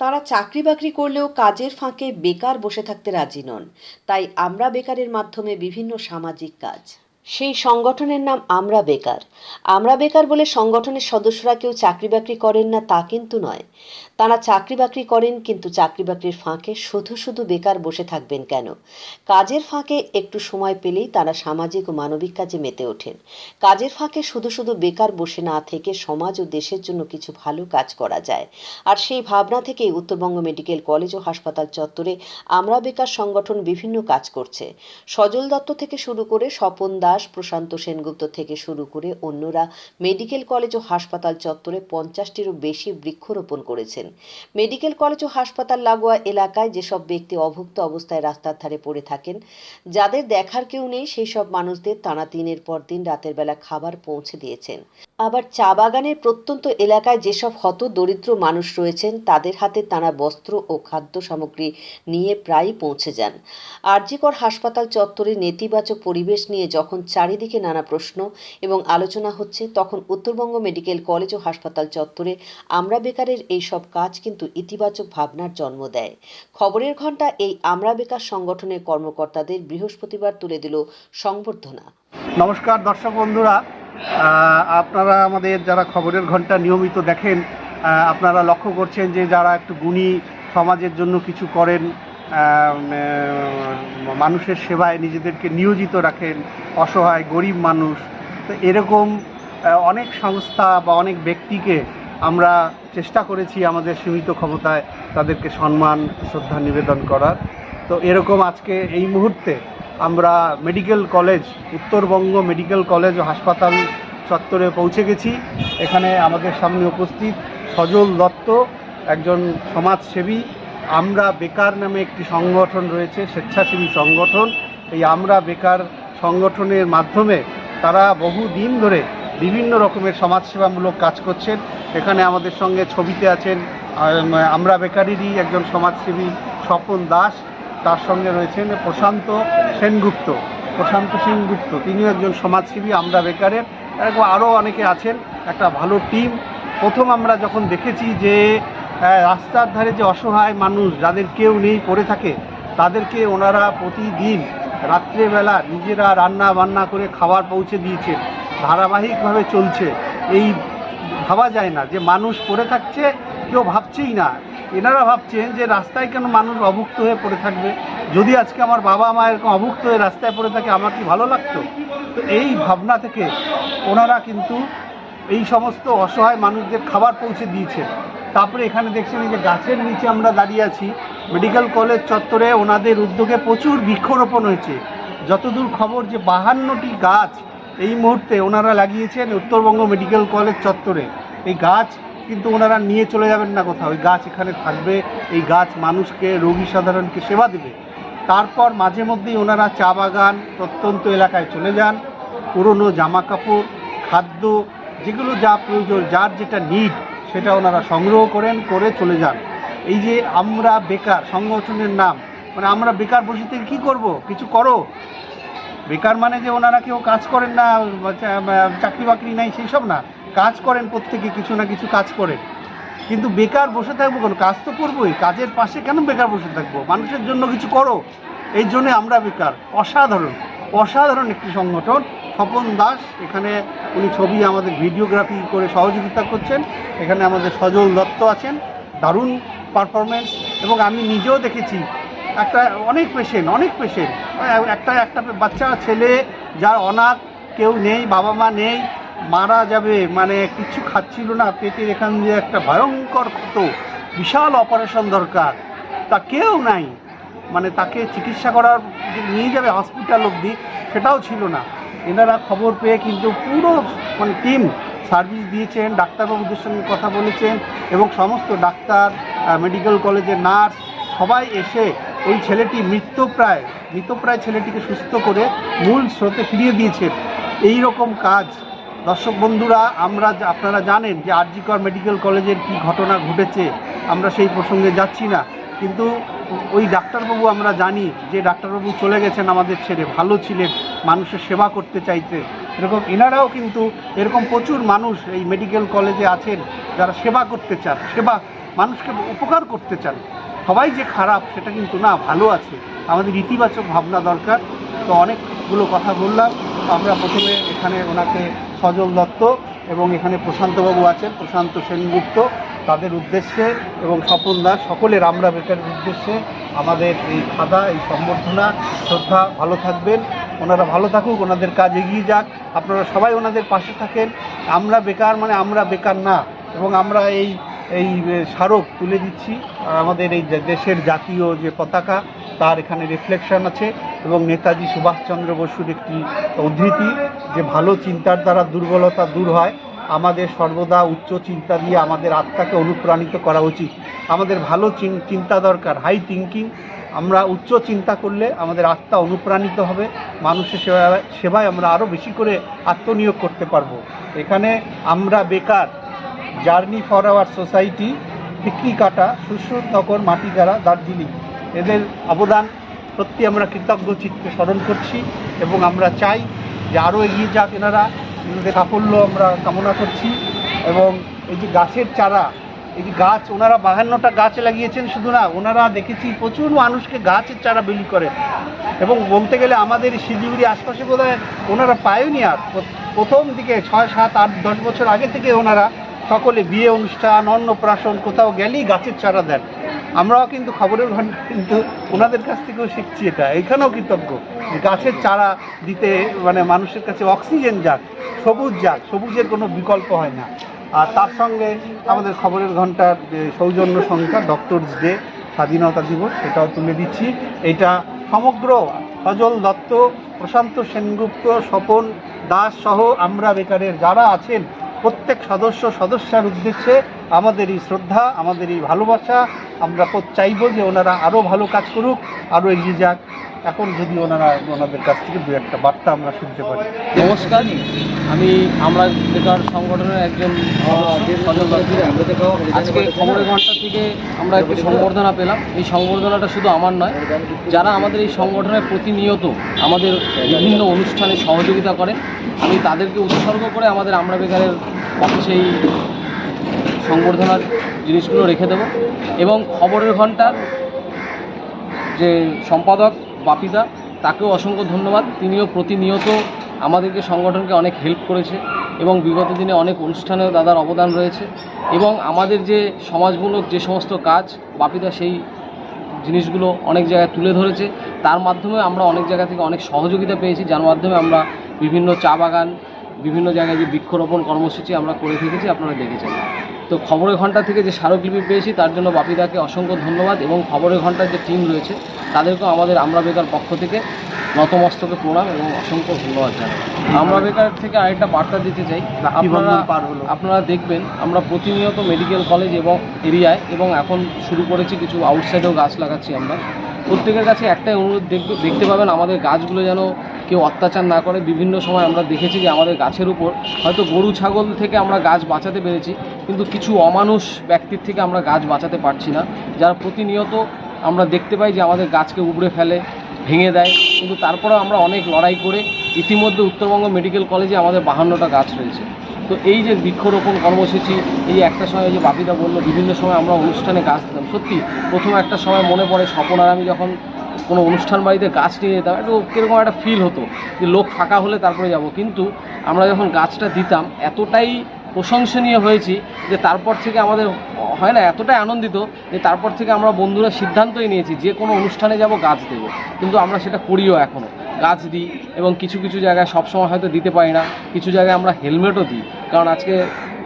তারা চাকরি বাকরি করলেও কাজের ফাঁকে বেকার বসে থাকতে রাজি নন। তাই আমরা বেকারের মাধ্যমে বিভিন্ন সামাজিক কাজ। সেই সংগঠনের নাম আমরা বেকার। আমরা বেকার বলে সংগঠনের সদস্যরা কেউ চাকরি বাকরি করেন না তা কিন্তু নয়। তারা চাকরি বাকরি করেন কিন্তু চাকরি বাকরির ফাঁকে শুধু শুধু বেকার বসে থাকবেন কেন? কাজের ফাঁকে একটু সময় পেলেই তারা সামাজিক ও মানবিক কাজে মেতে ওঠেন। কাজের ফাঁকে শুধু শুধু বেকার বসে না থেকে সমাজ ও দেশের জন্য কিছু ভালো কাজ করা যায়। আর সেই ভাবনা থেকেই উত্তরবঙ্গ মেডিকেল কলেজ ও হাসপাতাল চত্বরে আমরা বেকার সংগঠন বিভিন্ন কাজ করছে। সজল দত্ত থেকে শুরু করে স্বপন দাস প্রশান্ত সেনগুপ্ত থেকে শুরু করে অন্যরা মেডিকেল কলেজ ও হাসপাতাল চত্বরে পঞ্চাশটিরও বেশি বৃক্ষরোপণ করেছেন। মেডিকেল কলেজ ও হাসপাতাল লাগোয়া এলাকায় যেসব ব্যক্তি অভুক্ত অবস্থায় রাস্তার ধারে পড়ে থাকেন, যাদের দেখার কেউ নেই, সেই সব মানুষদের তাঁরা দিনের পর দিন রাতের বেলা খাবার পৌঁছে দিয়েছেন। আবার চা বাগানের প্রত্যন্ত এলাকায় যেসব হত দরিদ্র মানুষ রয়েছেন, তাদের হাতে তারা বস্ত্র ও খাদ্য সামগ্রী নিয়ে প্রায়ই পৌঁছে যান। আরজিকর হাসপাতাল চত্বরে নেতিবাচক পরিবেশ নিয়ে যখন চারিদিকে নানা প্রশ্ন এবং আলোচনা হচ্ছে, তখন উত্তরবঙ্গ মেডিকেল কলেজ ও হাসপাতাল চত্বরে আমরা বেকারের এই সব কাজ কিন্তু ইতিবাচক ভাবনার জন্ম দেয়। খবরের ঘণ্টা এই আমরা বেকার সংগঠনের কর্মকর্তাদের বৃহস্পতিবার তুলে দিল সংবর্ধনা। নমস্কার দর্শক বন্ধুরা আপনারা আমাদের যারা খবরের ঘণ্টা নিয়মিত দেখেন আপনারা লক্ষ্য করছেন যে যারা একটু গুণী সমাজের জন্য কিছু করেন মানুষের সেবায় নিজেদেরকে নিয়োজিত রাখেন, অসহায়, গরিব মানুষ, তো এরকম অনেক সংস্থা বা অনেক ব্যক্তিকে আমরা চেষ্টা করেছি আমাদের সীমিত ক্ষমতায় তাদেরকে সম্মান, শ্রদ্ধা নিবেদন করার। তো এরকম আজকে এই মুহূর্তে আমরা medical college, Uttarbanga medical college ও হাসপাতাল চত্বরে পৌঁছে গেছি। এখানে আমাদের সামনে উপস্থিত সজল দত্ত, একজন সমাজসেবী। আমরা বেকার নামে একটি সংগঠন রয়েছে, স্বেচ্ছাসেবী সংগঠন। এই আমরা বেকার সংগঠনের মাধ্যমে তারা বহু দিন ধরে বিভিন্ন রকমের সমাজসেবামূলক কাজ করছেন। এখানে আমাদের সঙ্গে ছবিতে আছেন আমরা বেকারেরই একজন সমাজসেবী স্বপন দাস। তার সঙ্গে রয়েছেন প্রশান্ত। সেনগুপ্ত প্রশান্ত সেনগুপ্ত তিনিও একজন সমাজসেবী, আমরা বেকারের এরকম আরও অনেকে আছেন, একটা ভালো টিম প্রথম আমরা যখন দেখেছি যে রাস্তার ধারে যে অসহায় মানুষ, যাদের কেউ নেই, পড়ে থাকে, তাদেরকে ওনারা প্রতিদিন রাত্রেবেলা নিজেরা রান্না বান্না করে খাবার পৌঁছে দিয়েছেন। ধারাবাহিকভাবে চলছে। এই ভাবা যায় না যে, মানুষ পড়ে থাকছে, কেউ ভাবছেই না। এনারা ভাবছেন যে রাস্তায় কেন মানুষ অভুক্ত হয়ে পড়ে থাকবে? যদি আজকে আমার বাবা মা এরকম অভুক্ত হয়ে রাস্তায় পড়ে থাকে, আমার কি ভালো লাগতো? তো এই ভাবনা থেকে ওনারা কিন্তু এই সমস্ত অসহায় মানুষদের খাবার পৌঁছে দিয়েছেন তারপরে এখানে দেখছেন যে গাছের নিচে আমরা দাঁড়িয়ে আছি। মেডিকেল কলেজ চত্বরে ওনাদের উদ্যোগে প্রচুর বৃক্ষরোপণ হয়েছে। যতদূর খবর যে বাহান্নটি গাছ এই মুহূর্তে ওনারা লাগিয়েছেন উত্তরবঙ্গ মেডিকেল কলেজ চত্বরে। এই গাছ কিন্তু ওনারা নিয়ে চলে যাবেন না কোথাও। ওই গাছ এখানে থাকবে, এই গাছ মানুষকে, রোগী সাধারণকে সেবা দেবে। তারপর মাঝে মধ্যেই ওনারা চা বাগান প্রত্যন্ত এলাকায় চলে যান। পুরনো জামা কাপড় খাদ্য, যেগুলো যা প্রয়োজন, যার যেটা নিড সেটা ওনারা সংগ্রহ করেন, করে চলে যান। এই যে আমরা বেকার, সংগঠনের নাম মানে আমরা বেকার বসে থেকে কী করব? কিছু করো? বেকার মানে যে ওনারা কেউ কাজ করেন না চাকরি বাকরি নাই, সেই সব না। কাজ করেন প্রত্যেকে, কিছু না কিছু কাজ করেন। কিন্তু বেকার বসে থাকব কেন? কাজ তো করবোই। কাজের পাশে কেন বেকার বসে থাকব? মানুষের জন্য কিছু করো। এই জন্য আমরা বেকার। অসাধারণ। অসাধারণ একটি সংগঠন। স্বপন দাস, এখানে উনি ছবি আমাদের ভিডিওগ্রাফি করে সহযোগিতা করছেন। এখানে আমাদের সজল দত্ত আছেন। দারুণ পারফরমেন্স এবং আমি নিজেও দেখেছি একটা অনেক পেশেন্ট অনেক পেশেন্ট একটা একটা বাচ্চা, ছেলে যার অনাথ, কেউ নেই বাবা মা নেই। মারা যাবে মানে কিছু খাচ্ছিল না, পেটের এখান দিয়ে একটা ভয়ঙ্কর ক্ষত, বিশাল অপারেশন দরকার। তা কেউ নাই মানে তাকে চিকিৎসা করার, নিয়ে যাবে হসপিটাল অবধি, সেটাও ছিল না। এনারা খবর পেয়ে কিন্তু পুরো মানে টিম সার্ভিস দিয়েছেন ডাক্তারবাবুদের সঙ্গে কথা বলেছেন, এবং সমস্ত ডাক্তার মেডিকেল কলেজের নার্স সবাই এসে ওই ছেলেটি মৃত্যুপ্রায় মৃতপ্রায় ছেলেটিকে সুস্থ করে মূল স্রোতে ফিরিয়ে দিয়েছেন। এই রকম কাজ দর্শক বন্ধুরা, আমরা আপনারা জানেন যে আরজিকর মেডিকেল কলেজের কি ঘটনা ঘটেছে, আমরা সেই প্রসঙ্গে যাচ্ছি না। কিন্তু ওই ডাক্তারবাবু আমরা জানি যে ডাক্তারবাবু চলে গেছেন, আমাদের ছেড়ে ভালো ছিলেন, মানুষের সেবা করতে চাইতে এরকম এনারাও কিন্তু এরকম প্রচুর মানুষ এই মেডিকেল কলেজে আছেন, যারা সেবা করতে চান, সেবা মানুষকে উপকার করতে চান। সবাই যে খারাপ, সেটা কিন্তু না, ভালো আছে। আমাদের ইতিবাচক ভাবনা দরকার। তো অনেকগুলো কথা বললাম। আমরা প্রথমে এখানে ওনাকে সজল দত্ত এবং এখানে প্রশান্তবাবু আছেন, প্রশান্ত সেনগুপ্ত। তাদের উদ্দেশ্যে এবং স্বপন দাস, সকলের আমরা বেকারের উদ্দেশ্যে আমাদের এই খাদা, এই সম্বর্ধনা। শ্রদ্ধা, ভালো থাকবেন। ওনারা ভালো থাকুক, ওনাদের কাজ এগিয়ে যাক। আপনারা সবাই ওনাদের পাশে থাকেন। আমরা বেকার মানে আমরা বেকার না। এবং আমরা এই এই স্মারক তুলে দিচ্ছি। আমাদের এই দেশের জাতীয় যে পতাকা তার এখানে রিফ্লেকশন আছে এবং নেতাজি সুভাষচন্দ্র বসুর একটি উদ্ধৃতি যে ভালো চিন্তার দ্বারা দুর্বলতা দূর হয়, আমাদের সর্বদা উচ্চ চিন্তা দিয়ে আমাদের আত্মাকে অনুপ্রাণিত করা উচিত। আমাদের ভালো চিন- চিন্তা দরকার হাই থিঙ্কিং আমরা উচ্চ চিন্তা করলে আমাদের আত্মা অনুপ্রাণিত হবে, মানুষের সেবায় সেবায় আমরা আরও বেশি করে আত্মনিয়োগ করতে পারব। এখানে আমরা বেকার journey for our society Thikri Kata Sushrutanagar Matigara Darjeeling. এদের অবদান সত্যি আমরা কৃতজ্ঞ চিত্তে স্মরণ করছি এবং আমরা চাই যে আরও এগিয়ে যাক এনারা। এনাদের সাফল্য আমরা কামনা করছি এবং এই যে গাছের চারা, এই যে গাছ, ওনারা বাহান্নটা গাছ লাগিয়েছেন শুধু না, ওনারা দেখেছি প্রচুর মানুষকে গাছের চারা বিলি করে। এবং বলতে গেলে আমাদের শিলিগুড়ি আশপাশে বোধ হয় ওনারা পায়োনিয়ার প্রথম দিকে ছয়, সাত, আট, দশ বছর আগে থেকে ওনারা সকলে বিয়ে অনুষ্ঠান, অন্নপ্রাশন, কোথাও গেলেই গাছের চারা দেন। আমরাও কিন্তু খবরের ঘণ্টা কিন্তু ওনাদের কাছ থেকেও শিখছি এটা। এখানেও কৃতজ্ঞ। যে গাছের চারা দিতে মানে মানুষের কাছে অক্সিজেন যাক, সবুজ যাক, সবুজের কোনো বিকল্প হয় না। আর তার সঙ্গে আমাদের খবরের ঘণ্টার যে সৌজন্য সংখ্যা ডক্টরস ডে স্বাধীনতা দিবস, সেটাও তুলে দিচ্ছি। এটা সমগ্র সজল দত্ত, প্রশান্ত সেনগুপ্ত, স্বপন দাস সহ আমরা বেকারের যারা আছেন প্রত্যেক সদস্য, সদস্যার উদ্দেশ্যে আমাদের এই শ্রদ্ধা, আমাদের এই ভালোবাসা, আমরা চাইব চাইব যে ওনারা আরও ভালো কাজ করুক আরও এগিয়ে যাক। এখন যদি ওনারা ওনাদের কাছ থেকে দু একটা বার্তা আমরা শুনতে পারি। নমস্কার, আমি আমরা বেকার সংগঠনের একজন। আজকে খবরের ঘণ্টা থেকে আমরা একটি সংবর্ধনা পেলাম। এই সংবর্ধনাটা শুধু আমার নয়, যারা আমাদের এই সংগঠনের প্রতিনিয়ত আমাদের বিভিন্ন অনুষ্ঠানে সহযোগিতা করেন, আমি তাদেরকে উৎসর্গ করে আমাদের আমরা বেকারের অফিসে এই সংবর্ধনার জিনিসগুলো রেখে দেবো। এবং খবরের ঘণ্টার যে সম্পাদক বাপিদা, তাকেও অসংখ্য ধন্যবাদ। তিনিও প্রতিনিয়ত আমাদেরকে সংগঠনকে অনেক হেল্প করেছে এবং বিগত দিনে অনেক অনুষ্ঠানেও দাদার অবদান রয়েছে এবং আমাদের যে সমাজমূলক যে সমস্ত কাজ বাপিদা সেই জিনিসগুলো অনেক জায়গায় তুলে ধরেছে। তার মাধ্যমে আমরা অনেক জায়গা থেকে অনেক সহযোগিতা পেয়েছি, যার মাধ্যমে আমরা বিভিন্ন চা বাগান, বিভিন্ন জায়গায় যে বৃক্ষরোপণ কর্মসূচি আমরা করে থেকেছি, আপনারা দেখেছেন। তো খবরের ঘণ্টা থেকে যে স্মারকলিপি পেয়েছি তার জন্য বাপিদাকে অসংখ্য ধন্যবাদ এবং খবরের ঘণ্টার যে টিম রয়েছে তাদেরকেও আমাদের আমরা বেকার পক্ষ থেকে নতমস্তকে প্রণাম এবং অসংখ্য ধন্যবাদ জানাই। আমরা বেকার থেকে আরেকটা বার্তা দিতে চাই। আপনারা পার হলো। আপনারা দেখবেন আমরা প্রতিনিয়ত মেডিকেল কলেজ এবং এরিয়ায় এবং এখন শুরু করেছি কিছু আউটসাইডেও গাছ লাগাচ্ছি আমরা। প্রত্যেকের কাছে একটাই অনুরোধ দেখবে দেখতে পাবেন আমাদের গাছগুলো যেন কেউ অত্যাচার না করে। বিভিন্ন সময় আমরা দেখেছি যে আমাদের গাছের উপর হয়তো গরু, ছাগল থেকে আমরা গাছ বাঁচাতে পেরেছি, কিন্তু কিছু অমানুষ ব্যক্তির থেকে আমরা গাছ বাঁচাতে পারছি না, যারা প্রতিনিয়ত আমরা দেখতে পাই যে আমাদের গাছকে উপড়ে ফেলে, ভেঙে দেয়। কিন্তু তারপরেও আমরা অনেক লড়াই করে ইতিমধ্যে উত্তরবঙ্গ মেডিকেল কলেজে আমাদের বাহান্নটা গাছ রয়েছে। তো এই যে বৃক্ষরোপণ কর্মসূচি, এই একটা সময় যে বাপিদা বলল, বিভিন্ন সময় আমরা অনুষ্ঠানে গাছ দিতাম। সত্যি, প্রথম একটা সময় মনে পড়ে স্বপন আর আমি যখন কোনো অনুষ্ঠান বাড়িতে গাছ নিয়ে যেতাম, একটু কীরকম একটা ফিল হতো যে লোক ফাঁকা হলে তারপরে যাব। কিন্তু আমরা যখন গাছটা দিতাম, এতটাই প্রশংসনীয় হয়েছি যে তারপর থেকে আমাদের হয় না, এতটাই আনন্দিত যে তারপর থেকে আমরা বন্ধুরা সিদ্ধান্তই নিয়েছি যে কোনো অনুষ্ঠানে যাব, গাছ দেবো। কিন্তু আমরা সেটা করিও এখনও গাছ দিই এবং কিছু কিছু জায়গায় সবসময় হয়তো দিতে পারি না। কিছু জায়গায় আমরা হেলমেটও দিই। কারণ আজকে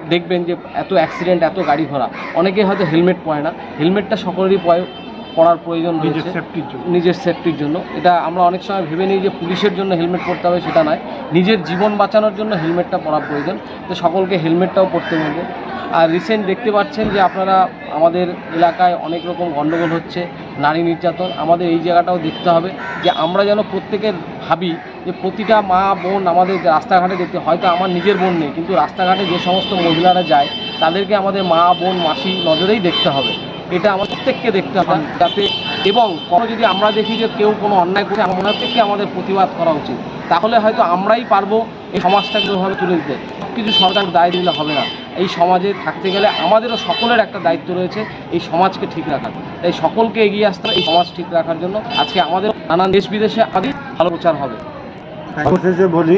দেখবেন যে এত অ্যাক্সিডেন্ট এত গাড়ি ঘোড়া। অনেকে হয়তো হেলমেট পরে না। হেলমেটটা সকলেরই পরার প্রয়োজন নিজের রয়েছে। সেফটির জন্য। নিজের সেফটির জন্য। এটা আমরা অনেক সময় ভেবে নিই যে পুলিশের জন্য হেলমেট পরতে হবে সেটা নয়। নিজের জীবন বাঁচানোর জন্য হেলমেটটা পরা প্রয়োজন। তো সকলকে হেলমেটটাও পরতে বলব আর রিসেন্ট দেখতে পাচ্ছেন যে আপনারা আমাদের এলাকায় অনেক রকম গণ্ডগোল হচ্ছে নারী নির্যাতন। আমাদের এই জায়গাটাও দেখতে হবে যে আমরা যেন প্রত্যেকের ভাবি যে প্রতিটা মা বোন আমাদের রাস্তাঘাটে দেখতে হয়তো আমার নিজের বোন নেই কিন্তু রাস্তাঘাটে যে সমস্ত মহিলারা যায় তাদেরকে আমাদের মা বোন মাসি নজরেই দেখতে হবে। এটা আমার প্রত্যেককে দেখতে হবে। যাতে এবং কোনো যদি আমরা দেখি যে কেউ কোনো অন্যায় করে আমার মনে থেকে আমাদের প্রতিবাদ করা উচিত। তাহলে হয়তো আমরাই পারব এই সমাজটাকে ওইভাবে তুলে দিতে। কিছু সরকার দায় দিলে হবে না। এই সমাজে থাকতে গেলে আমাদেরও সকলের একটা দায়িত্ব রয়েছে এই সমাজকে ঠিক রাখার। তাই সকলকে এগিয়ে আসতে এই সমাজ ঠিক রাখার জন্য। আজকে আমাদের নানান দেশ বিদেশে আদি ভালো প্রচার হবে। অবশেষে বলি,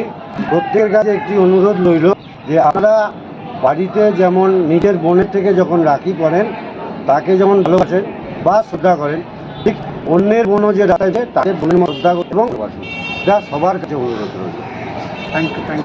প্রত্যেকের কাছে একটি অনুরোধ রইল যে আমরা বাড়িতে যেমন নিজের বোনের থেকে যখন রাখি করেন তাকে যেমন ভালোবাসেন বা শ্রদ্ধা করেন, ঠিক অন্যের বোনও যে রাখা তাদের বোনের শ্রদ্ধা এবং ভালোবাসেন যা সবার কাছে অনুরোধ রয়েছে থ্যাংক ইউ থ্যাংক